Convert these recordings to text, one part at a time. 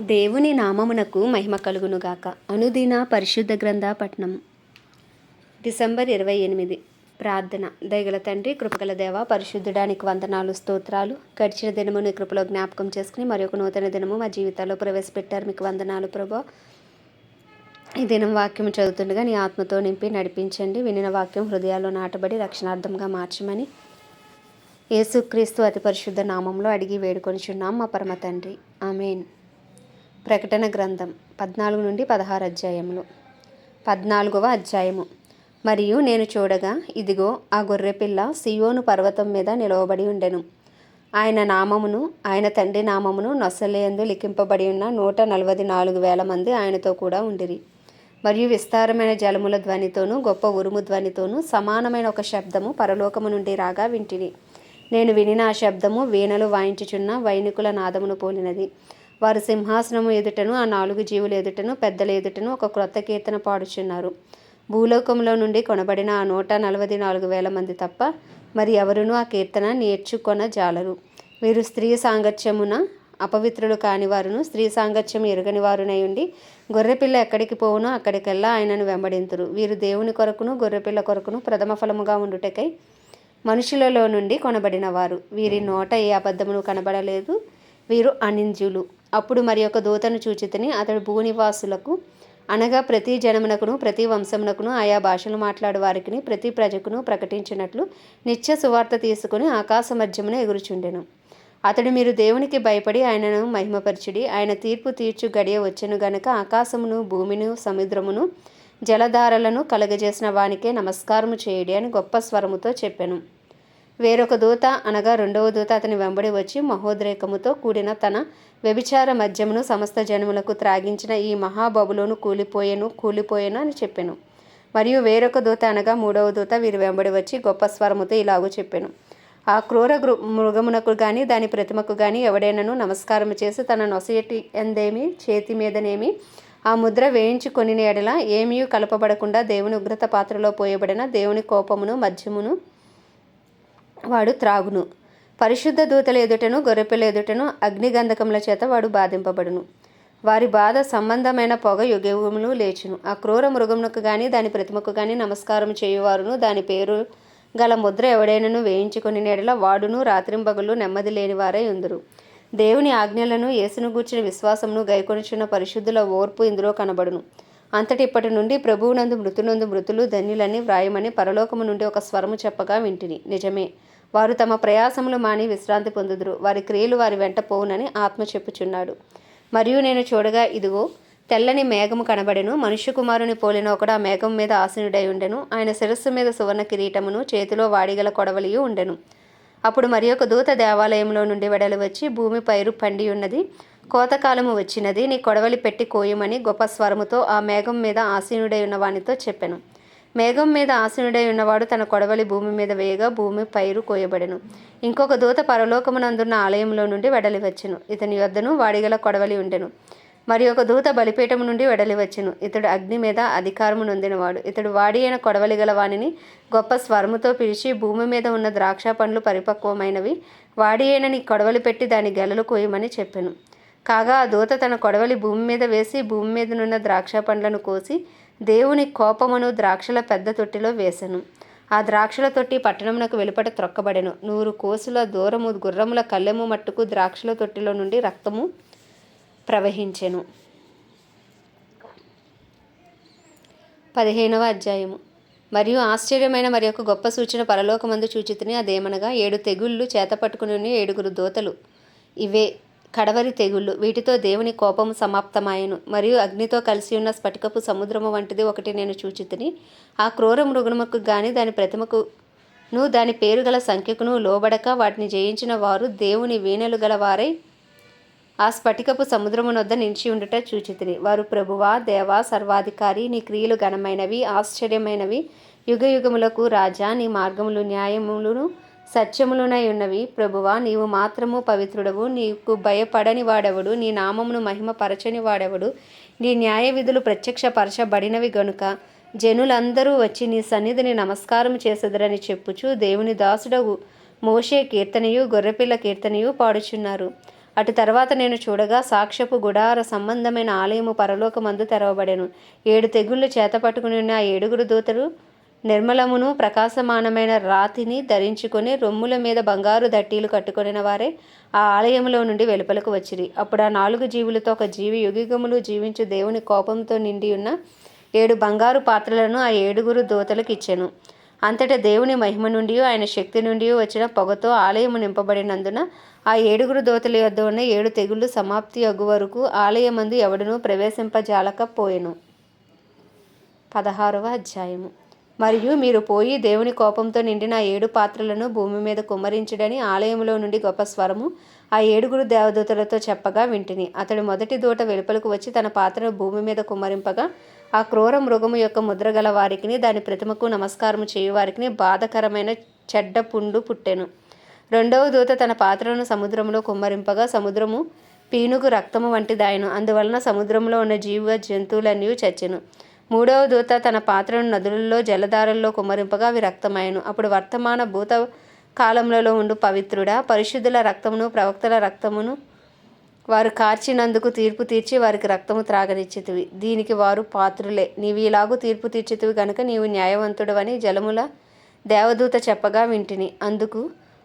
దేవుని నామమునకు మహిమ కలుగునుగాక. అనుదిన పరిశుద్ధ గ్రంథ పట్నం. డిసెంబర్ ఇరవై ఎనిమిది. ప్రార్థన. దయగల తండ్రి కృపగల దేవ పరిశుద్ధుడానికి వందనాలు స్తోత్రాలు. గడిచిన దినము నీ కృపలో జ్ఞాపకం చేసుకుని మరి ఒక నూతన దినము మా జీవితాల్లో ప్రవేశపెట్టారు మీకు వందనాలు ప్రభా. ఈ దినం వాక్యం చదువుతుండగా నీ ఆత్మతో నింపి నడిపించండి. వినిన వాక్యం హృదయాల్లో నాటబడి రక్షణార్థంగా మార్చమని యేసుక్రీస్తు అతి పరిశుద్ధ నామంలో అడిగి వేడుకొనిచున్నాం మా పరమ తండ్రి. ఆమెన్. ప్రకటన గ్రంథం పద్నాలుగు నుండి పదహారు అధ్యాయములు. పద్నాలుగవ అధ్యాయము. మరియు నేను చూడగా ఇదిగో ఆ గొర్రెపిల్ల సియోను పర్వతం మీద నిలవబడి ఉండెను. ఆయన నామమును ఆయన తండ్రి నామమును నొసలేందు లిఖింపబడి ఉన్న నూట నలభై నాలుగు వేల మంది ఆయనతో కూడా ఉండిరి. మరియు విస్తారమైన జలముల ధ్వనితోనూ గొప్ప ఉరుము ధ్వనితోనూ సమానమైన ఒక శబ్దము పరలోకము నుండి రాగా వింటిని. నేను వినిన ఆ శబ్దము వీణలు వాయించుచున్న వైనికుల నాదమును పోలినది. వారు సింహాసనము ఎదుటను ఆ నాలుగు జీవుల ఎదుటను పెద్దల ఎదుటను ఒక క్రొత్త కీర్తన పాడుచున్నారు. భూలోకంలో నుండి కొనబడిన ఆ నూట నలభై నాలుగు వేల మంది తప్ప మరి ఎవరునూ ఆ కీర్తన నేర్చుకొన జాలరు. వీరు స్త్రీ సాంగత్యమున అపవిత్రులు కాని వారును స్త్రీ సాంగత్యం ఎరుగని వారునై ఉండి గొర్రెపిల్ల ఎక్కడికి పోవునో అక్కడికెల్లా ఆయనను వెంబడింతురు. వీరు దేవుని కొరకును గొర్రెపిల్ల కొరకును ప్రథమ ఫలముగా ఉండుటకై మనుషులలో నుండి కొనబడిన వారు. వీరి నోట ఏ అబద్ధమును కనబడలేదు. వీరు అనింజులు అప్పుడు మరి ఒక దూతను చూచితిని అతడు భూనివాసులకు అనగా ప్రతి జనమునకును ప్రతి వంశమునకును ఆయా భాషలు మాట్లాడే వారికి ప్రతి ప్రజకును ప్రకటించినట్లు నిత్య సువార్త తీసుకుని ఆకాశ మధ్యమున ఎగురుచుండెను. అతడు మీరు దేవునికి భయపడి ఆయనను మహిమపరచుడి ఆయన తీర్పు తీర్చు గడియ వచ్చెను గనక ఆకాశమును భూమిను సముద్రమును జలధారలను కలగజేసిన వానికే నమస్కారము చేయుడి అని గొప్ప స్వరముతో చెప్పాను. వేరొక దూత అనగా రెండవ దూత అతని వెంబడి వచ్చి మహోద్రేకముతో కూడిన తన వ్యభిచార మద్యమును సమస్త జనములకు త్రాగించిన ఈ మహాబబులోను కూలిపోయెను కూలిపోయెను అని చెప్పాను. మరియు వేరొక దూత అనగా మూడవ దూత వీరి వెంబడి వచ్చి గొప్ప స్వరముతో ఇలాగూ చెప్పాను. ఆ క్రూర గృ మృగమునకు కానీ దాని ప్రతిమకు కానీ ఎవడైనను నమస్కారం చేసి తన నొసయటి ఎందేమి చేతి మీదనేమి ఆ ముద్ర వేయించుకొని ఎడల ఏమీ కలపబడకుండా దేవుని ఉగ్రత పాత్రలో పోయబడిన దేవుని కోపమును మధ్యమును వాడు త్రాగును. పరిశుద్ధ దూతల ఎదుటను గొర్రెపిల్ల ఎదుటను అగ్నిగంధకముల చేత వాడు బాధింపబడును. వారి బాధ సంబంధమైన పొగ యుగములు లేచును. ఆ క్రూర మృగమునకు కానీ దాని ప్రతిమకు కానీ నమస్కారం చేయువారును. దాని పేరు గల ముద్ర ఎవడైనను వేయించుకొని నెడల వాడును. రాత్రింబగులు నెమ్మది లేని వారై ఉందరు. దేవుని ఆజ్ఞలను యేసును గూర్చిన విశ్వాసమును గైకొనిచున్న పరిశుద్ధుల ఓర్పు ఇందులో కనబడును. అంతటి ఇప్పటి నుండి ప్రభువునందు మృతునందు మృతులు ధన్యులని వ్రాయమని పరలోకము నుండి ఒక స్వరము చెప్పగా వింటిని. నిజమే. వారు తమ ప్రయాసములు మాని విశ్రాంతి పొందుదురు. వారి క్రియలు వారి వెంట పోవునని ఆత్మ చెప్పుచున్నాడు. మరియు నేను చూడగా ఇదిగో తెల్లని మేఘము కనబడెను. మనుష్య కుమారుని పోలిన ఒకడు ఆ మేఘం మీద ఆసనుడై ఉండెను. ఆయన శిరస్సు మీద సువర్ణ కిరీటమును చేతిలో వాడిగల కొడవలియు ఉండెను. అప్పుడు మరి ఒక దూత దేవాలయంలో నుండి వెడలు వచ్చి భూమి పైరు పండి ఉన్నది. కోతకాలము వచ్చినది. నీ కొడవలి పెట్టి కోయమని గొప్ప స్వరముతో ఆ మేఘం మీద ఆసీనుడై ఉన్న వానితో చెప్పెను. మేఘం మీద ఆసనుడై ఉన్నవాడు తన కొడవలి భూమి మీద వేయగా భూమి పైరు కోయబడెను. ఇంకొక దూత పరలోకమునందున్న ఆలయంలో నుండి వెడలి వచ్చెను. ఇతని యొద్దను వాడిగల కొడవలి ఉండెను. మరి ఒక దూత బలిపీఠము నుండి వెడలి వచ్చెను. ఇతడు అగ్ని మీద అధికారము నొందినవాడు. ఇతడు వాడి అయిన కొడవలి గల వాణిని గొప్ప స్వరముతో పిలిచి భూమి మీద ఉన్న ద్రాక్ష పండ్లు పరిపక్వమైనవి వాడి అయినని కొడవలి పెట్టి దాని గెలలు కోయమని చెప్పెను. కాగా ఆ దూత తన కొడవలి భూమి మీద వేసి భూమి మీదనున్న ద్రాక్ష పండ్లను కోసి దేవుని కోపమును ద్రాక్షల పెద్ద తొట్టిలో వేసెను. ఆ ద్రాక్షల తొట్టి పట్టణమునకు వెలుపట త్రొక్కబడెను. నూరు కోసుల దూరము గుర్రముల కళ్ళెము మట్టుకు ద్రాక్షల తొట్టిలో నుండి రక్తము ప్రవహించెను. పదిహేనవ అధ్యాయము. మరియు ఆశ్చర్యమైన మరి యొక్క గొప్ప సూచన పరలోకమందు చూచితిని అదేమనగా ఏడు తెగుళ్ళు చేతపట్టుకుని ఏడుగురు దోతలు. ఇవే కడవరి తెగుళ్ళు. వీటితో దేవుని కోపము సమాప్తమాయను. మరియు అగ్నితో కలిసి ఉన్న స్ఫటికపు సముద్రము వంటిది ఒకటి నేను చూచితిని. ఆ క్రూర మృగముకు గాని దాని ప్రతిమకు ను దాని పేరు గల సంఖ్యకును లోబడక వాటిని జయించిన వారు దేవుని వీణలు గల వారై ఆ స్ఫటికపు సముద్రమునొద్ద నిలిచి ఉండుట చూచితిని. వారు ప్రభువా దేవా సర్వాధికారి నీ క్రియలు ఘనమైనవి ఆశ్చర్యమైనవి. యుగ యుగములకు రాజా నీ మార్గములు న్యాయములను సత్యములునై ఉన్నవి. ప్రభువా నీవు మాత్రము పవిత్రుడవు. నీకు భయపడని వాడెవడు. నీ నామమును మహిమపరచని వాడెవడు. నీ న్యాయ విధులు ప్రత్యక్షపరచబడినవి గనుక జనులందరూ వచ్చి నీ సన్నిధిని నమస్కారం చేసెదరని చెప్పుచు దేవుని దాసుడవు. మోషే కీర్తనయు గొర్రెపిల్ల కీర్తనయు పాడుచున్నారు. అటు తర్వాత నేను చూడగా సాక్ష్యపు గుడార సంబంధమైన ఆలయము పరలోకమందు తెరవబడెను. ఏడు తెగుళ్ళు చేతపట్టుకుని ఉన్న ఆ ఏడుగురు దూతలు నిర్మలమును ప్రకాశమానమైన రాతిని ధరించుకొని రొమ్ముల మీద బంగారు దట్టీలు కట్టుకొనిన వారే ఆ ఆలయంలో నుండి వెలుపలకు వచ్చిరి. అప్పుడు ఆ నాలుగు జీవులతో ఒక జీవి యుగిగములు జీవించు దేవుని కోపంతో నిండి ఉన్న ఏడు బంగారు పాత్రలను ఆ ఏడుగురు దూతలకు ఇచ్చెను. అంతటా దేవుని మహిమ నుండి ఆయన శక్తి నుండి వచ్చిన పొగతో ఆలయము నింపబడినందున ఆ ఏడుగురు దోతల యొద్ద ఉన్న ఏడు తెగుళ్ళు సమాప్తి అగు వరకు ఆలయమందు ఎవడనూ ప్రవేశింపజాలకపోయెను పదహారవ అధ్యాయము. మరియు మీరు పోయి దేవుని కోపంతో నిండిన ఏడు పాత్రలను భూమి మీద కుమ్మరించడని ఆలయంలో నుండి గొప్ప స్వరము ఆ ఏడుగురు దేవదూతలతో చెప్పగా వింటిని. అతడు మొదటి దూట వెలుపలకు వచ్చి తన పాత్రను భూమి మీద కుమ్మరింపగా ఆ క్రూర మృగము యొక్క ముద్ర గల వారికిని దాని ప్రతిమకు నమస్కారము చేయువారికి బాధకరమైన చెడ్డ పుండు పుట్టెను. రెండవ దూత తన పాత్రను సముద్రంలో కుమ్మరింపగా సముద్రము పీనుగు రక్తము వంటిదాయను. అందువలన సముద్రంలో ఉన్న జీవ జంతువులన్నీ చచ్చెను. మూడవ దూత తన పాత్రను నదులలో జలధారల్లో కుమ్మరింపగా అవి రక్తమాయను అప్పుడు వర్తమాన భూత కాలములలో ఉండు పవిత్రుడా పరిశుద్ధుల రక్తమును ప్రవక్తల రక్తమును వారు కార్చినందుకు తీర్పు తీర్చి వారికి రక్తము త్రాగనిచ్చితివి. దీనికి వారు పాత్రులే. నీవు ఇలాగూ తీర్పు తీర్చితివి గనుక నీవు న్యాయవంతుడవని జలముల దేవదూత చెప్పగా వింటిని. అందుకు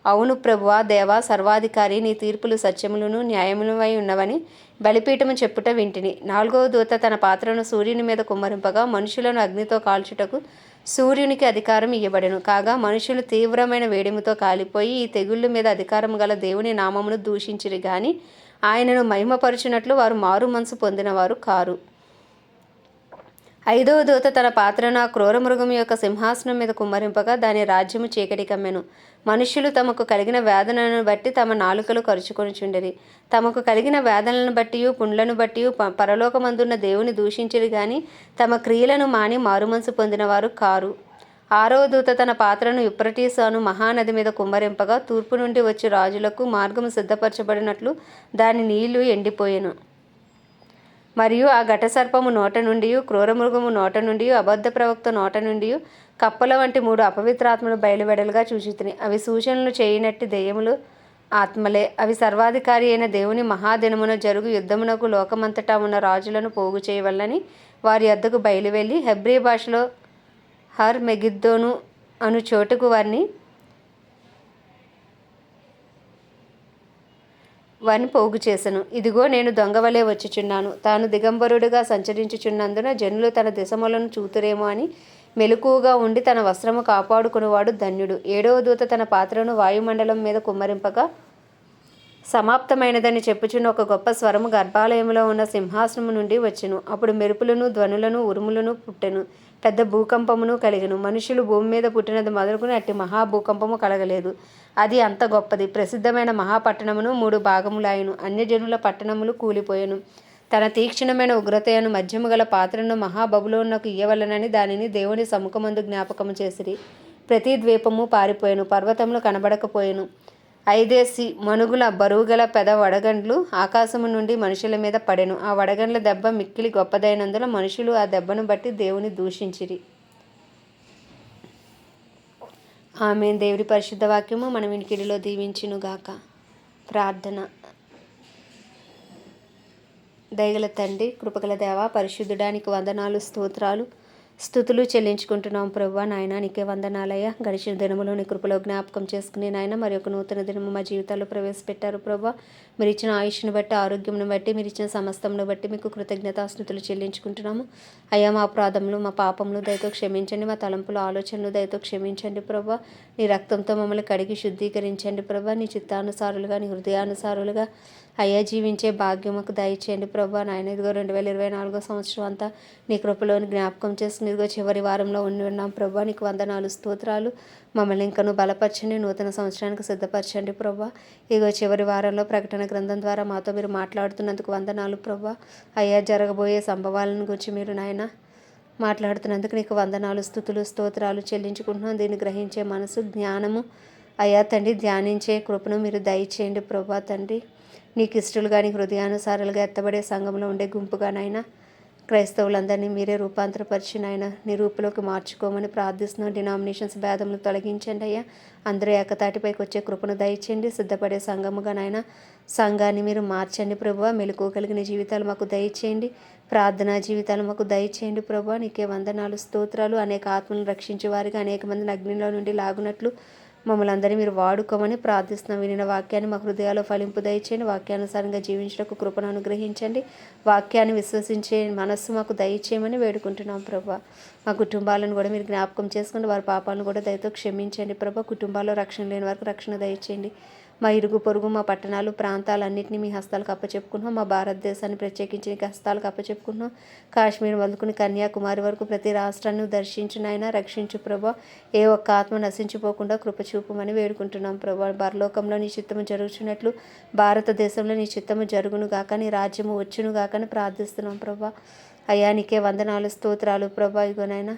అవును ప్రభువా దేవా సర్వాధికారి నీ తీర్పులు సత్యములను న్యాయములవై ఉన్నవని బలిపీఠము చెప్పుట వింటిని. నాలుగవ దూత తన పాత్రను సూర్యుని మీద కుమ్మరింపగా మనుషులను అగ్నితో కాల్చుటకు సూర్యునికి అధికారం ఇవ్వబడెను కాగా మనుషులు తీవ్రమైన వేడిముతో కాలిపోయి ఈ తెగుళ్ళ మీద అధికారం గల దేవుని నామమును దూషించిరి గాని ఆయనను మహిమపరుచినట్లు వారు మారు మనసు పొందినవారు కారు. ఐదవ దూత తన పాత్రను ఆ క్రూరమృగం యొక్క సింహాసనం మీద కుమ్మరింపగా దాని రాజ్యము చీకటి కమ్మెను మనుష్యులు తమకు కలిగిన వేదనను బట్టి తమ నాలుకలు కరుచుకొనిచుండిరి. తమకు కలిగిన వేదనలను బట్టి పుండ్లను బట్టి పరలోకమందున్న దేవుని దూషించరు గాని తమ క్రియలను మాని మారుమనసు పొందినవారు కారు. ఆరవ దూత తన పాత్రను యుప్రటీసాను మహానది మీద కుమ్మరింపగా తూర్పు నుండి వచ్చి రాజులకు మార్గము సిద్ధపరచబడినట్లు దాని నీళ్ళు ఎండిపోయెను. మరియు ఆ ఘటసర్పము నోట నుండి క్రూరమృగము నోట నుండి అబద్ధ ప్రవక్త నోట నుండి కప్పల వంటి మూడు అపవిత్రాత్మలు బయలువెడలుగా చూచితిని. అవి సూచనలు చేయనట్టి దెయ్యములు ఆత్మలే. అవి సర్వాధికారి అయిన దేవుని మహాదినమున జరుగు యుద్ధమునకు లోకమంతటా ఉన్న రాజులను పోగు చేయవల్లని వారి వద్దకు బయలువెళ్ళి హెబ్రీ భాషలో హర్ మెగిద్దోను అను చోటుకు వారిని వన్ పోగు చేసెను. ఇదిగో నేను దొంగవలే వచ్చుచున్నాను. తాను దిగంబరుడుగా సంచరించుచున్నందున జనులు తన దిశములను చూతురేమో అని మెలకువగా ఉండి తన వస్త్రము కాపాడుకునేవాడు ధన్యుడు. ఏడవ దూత తన పాత్రను వాయుమండలం మీద కుమ్మరింపగా సమాప్తమైనదని చెప్పుచున్న ఒక గొప్ప స్వరము గర్భాలయంలో ఉన్న సింహాసనము నుండి వచ్చెను. అప్పుడు మెరుపులను ధ్వనులను ఉరుములను పుట్టెను. పెద్ద భూకంపమును కలిగను. మనుషులు భూమి మీద పుట్టినది మొదలుకుని అట్టి మహాభూకంపము కలగలేదు. అది అంత గొప్పది. ప్రసిద్ధమైన మహాపట్టణమును మూడు భాగములాయను. అన్యజనుల పట్టణములు కూలిపోయెను. తన తీక్షణమైన ఉగ్రతయను మధ్యము గల పాత్రను మహాబబులోనకు ఇయ్యవలనని దానిని దేవుని సముఖమందు జ్ఞాపకము చేసిరి. ప్రతి ద్వీపము పారిపోయెను. పర్వతములు కనబడకపోయెను. ఐదేసి మనుగుల బరువుగల పెద వడగండ్లు ఆకాశము నుండి మనుషుల మీద పడెను. ఆ వడగండ్ల దెబ్బ మిక్కిలి గొప్పదైనందున మనుషులు ఆ దెబ్బను బట్టి దేవుని దూషించిరి. ఆమె దేవుడి పరిశుద్ధ వాక్యము మన వినికిడిలో దీవించునుగాక. ప్రార్థన. దయగల తండ్రి కృపగల దేవ పరిశుద్ధుడానికి వందనాలు స్తోత్రాలు. స్థుతులు చెల్లించుకుంటున్నాం ప్రభు నాయన నీకే వందనాలయ్య. గడిచిన దినములు నీ కృపలో జ్ఞాపకం చేసుకుని నాయన మరి ఒక నూతన దినము మా జీవితాల్లో ప్రవేశపెట్టారు ప్రభు మీరు ఇచ్చిన ఆయుష్ను బట్టి ఆరోగ్యంను బట్టి మీరు ఇచ్చిన సమస్తంను బట్టి మీకు కృతజ్ఞతాస్థుతులు చెల్లించుకుంటున్నాము. అయ్యా మా అపరాధములు మా పాపములు దయతో క్షమించండి మా తలంపులు ఆలోచనలు దయతో క్షమించండి ప్రభు నీ రక్తంతో మమ్మల్ని కడిగి శుద్ధీకరించండి ప్రభు నీ చిత్తానుసారులుగా నీ హృదయానుసారులుగా అయ్యా జీవించే భాగ్యముకు దయచేయండి ప్రభా. నాయన ఇదిగో రెండు వేల ఇరవై నాలుగో సంవత్సరం అంతా నీ కృపలోని జ్ఞాపకం చేసుకుని ఇదిగో చివరి వారంలో ఉండి ఉన్నాం ప్రభా. నీకు వందనాలు స్తోత్రాలు. మమ్మల్ని ఇంకను బలపరచండి నూతన సంవత్సరానికి సిద్ధపరచండి ప్రభా. ఇదిగో చివరి వారంలో ప్రకటన గ్రంథం ద్వారా మాతో మీరు మాట్లాడుతున్నందుకు వందనాలు ప్రభా. అయ్యా జరగబోయే సంభవాలను గురించి మీరు నాయన మాట్లాడుతున్నందుకు నీకు వందనాలు స్థుతులు స్తోత్రాలు చెల్లించుకుంటున్నాం. దీన్ని గ్రహించే మనసు జ్ఞానము. అయ్యా తండ్రి ధ్యానించే కృపను మీరు దయచేయండి ప్రభా తండ్రి. నీకు ఇష్టలు కానీ హృదయానుసారాలుగా ఎత్తబడే సంఘంలో ఉండే గుంపుగానైనా క్రైస్తవులందరినీ మీరే రూపాంతరపరిచిన ఆయన నీ రూపులోకి మార్చుకోమని ప్రార్థిస్తున్నాం. డినామినేషన్స్ భేదములు తొలగించండి అయ్యా. అందరూ ఏకతాటిపైకి వచ్చే కృపను దయచేయండి. సిద్ధపడే సంఘముగానైనా సంఘాన్ని మీరు మార్చండి ప్రభు మెలకువగలిగిన జీవితాలు మాకు దయచేయండి. ప్రార్థనా జీవితాలు మాకు దయచేయండి ప్రభు నీకే వందనాలు స్తోత్రాలు. అనేక ఆత్మలను రక్షించే వారికి అనేక మందిని అగ్నిలో నుండి లాగునట్లు మమ్మల్ని అందరినీ మీరు వాడుకోమని ప్రార్థిస్తున్నాం. వినిన వాక్యాన్ని మా హృదయాలు ఫలింపు దయచేయండి. వాక్యానుసారంగా జీవించడానికి కృపను అనుగ్రహించండి. వాక్యాన్ని విశ్వసించే మనస్సు మాకు దయచేయమని వేడుకుంటున్నాం ప్రభా. మా కుటుంబాలను కూడా మీరు జ్ఞాపకం చేసుకుని వారి పాపాలను కూడా దయతో క్షమించండి ప్రభా. కుటుంబాల్లో రక్షణ లేని వారికి రక్షణ దయచేయండి. మా ఇరుగు పొరుగు మా పట్టణాలు ప్రాంతాలన్నింటినీ మీ హస్తాలకు అప్పచెప్పుకున్నాం. మా భారతదేశాన్ని ప్రత్యేకించి నీకు హస్తాలకు అప్పచెప్పుకున్నాం. కాశ్మీర్ వదులుకుని కన్యాకుమారి వరకు ప్రతి రాష్ట్రాన్ని దర్శించినైనా రక్షించు ప్రభా. ఏ ఒక్క ఆత్మ నశించిపోకుండా కృపచూపమని వేడుకుంటున్నాం ప్రభా. పరలోకంలో నీ చిత్తము జరుగుచున్నట్లు భారతదేశంలో నీ చిత్తము జరుగును గాక నీ రాజ్యము వచ్చును గాకని ప్రార్థిస్తున్నాం ప్రభా. అయానికే వందనాలు స్తోత్రాలు ప్రభా. ఇగోనైనా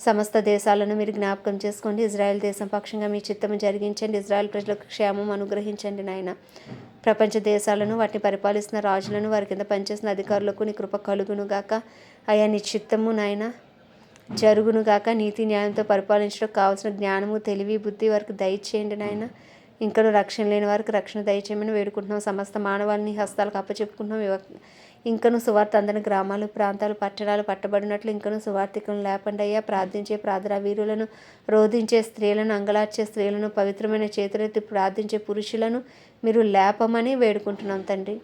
సమస్త దేశాలను మీరు జ్ఞాపకం చేసుకోండి. ఇజ్రాయెల్ దేశం పక్షంగా మీ చిత్తము జరిగించండి. ఇజ్రాయెల్ ప్రజలకు క్షేమం అనుగ్రహించండి నాయన. ప్రపంచ దేశాలను వాటిని పరిపాలిస్తున్న రాజులను వారి కింద పనిచేసిన అధికారులకు నీ కృప కలుగును గాక. అయా నీ చిత్తము నాయన జరుగును గాక. నీతి న్యాయంతో పరిపాలించడం కావాల్సిన జ్ఞానము తెలివి బుద్ధి వారికి దయచేయండి నాయన. ఇంకను రక్షణ లేని వారికి రక్షణ దయచేయమని వేడుకుంటున్నాం. సమస్త మానవాళ్ళని హస్తాలకు అప్పచెప్పుకుంటున్నాం. ఇంకను సువార్త అందని గ్రామాలు ప్రాంతాలు పట్టణాలు పట్టబడినట్లు ఇంకను సువార్థికులను లేపండి అయ్యా. ప్రార్థించే ప్రార్థన వీరులను రోధించే స్త్రీలను అంగలార్చే స్త్రీలను పవిత్రమైన చేతులెత్తి ప్రార్థించే పురుషులను మీరు లేపమని వేడుకుంటున్నాం తండ్రి.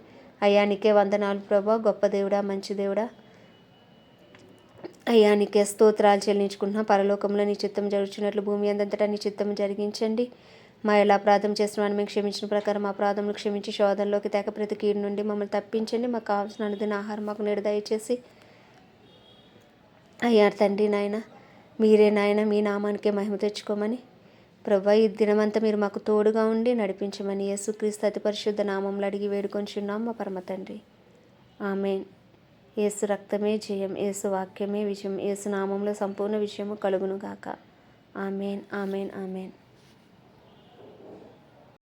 అయ్యా నీకే వందనాలు ప్రభా. గొప్ప దేవుడా మంచి దేవుడా. అయ్యా నీకే స్తోత్రాలు చెల్లించుకుంటున్నా. పరలోకంలో నీ చిత్తం జరుగుతున్నట్లు భూమి అందంతటా నీ చిత్తం జరిగించండి. మా ఎలా అపరాధం చేస్తున్నామని మేము క్షమించిన ప్రకారం మా అపరాధంలో క్షమించి శోధనలోకి తెగ ప్రతి కీడు నుండి మమ్మల్ని తప్పించండి. మాకు కావాల్సిన అనుదిన ఆహారం మాకు నేడు దయచేసి. తండ్రి నాయన మీరే నాయన మీ నామానికే మహిమ తెచ్చుకోమని. ప్రభా ఈ దినమంతా మీరు మాకు తోడుగా ఉండి నడిపించమని యేసుక్రీస్తు అతి పరిశుద్ధ నామంలో అడిగి వేడుకొంచున్నాం మా పరమ తండ్రి. ఆమెన్. ఏసు రక్తమే జయం ఏసు వాక్యమే విజయం ఏసు నామంలో సంపూర్ణ విషయము కలుగును గాక ఆమెన్ ఆమెన్ ఆమెన్.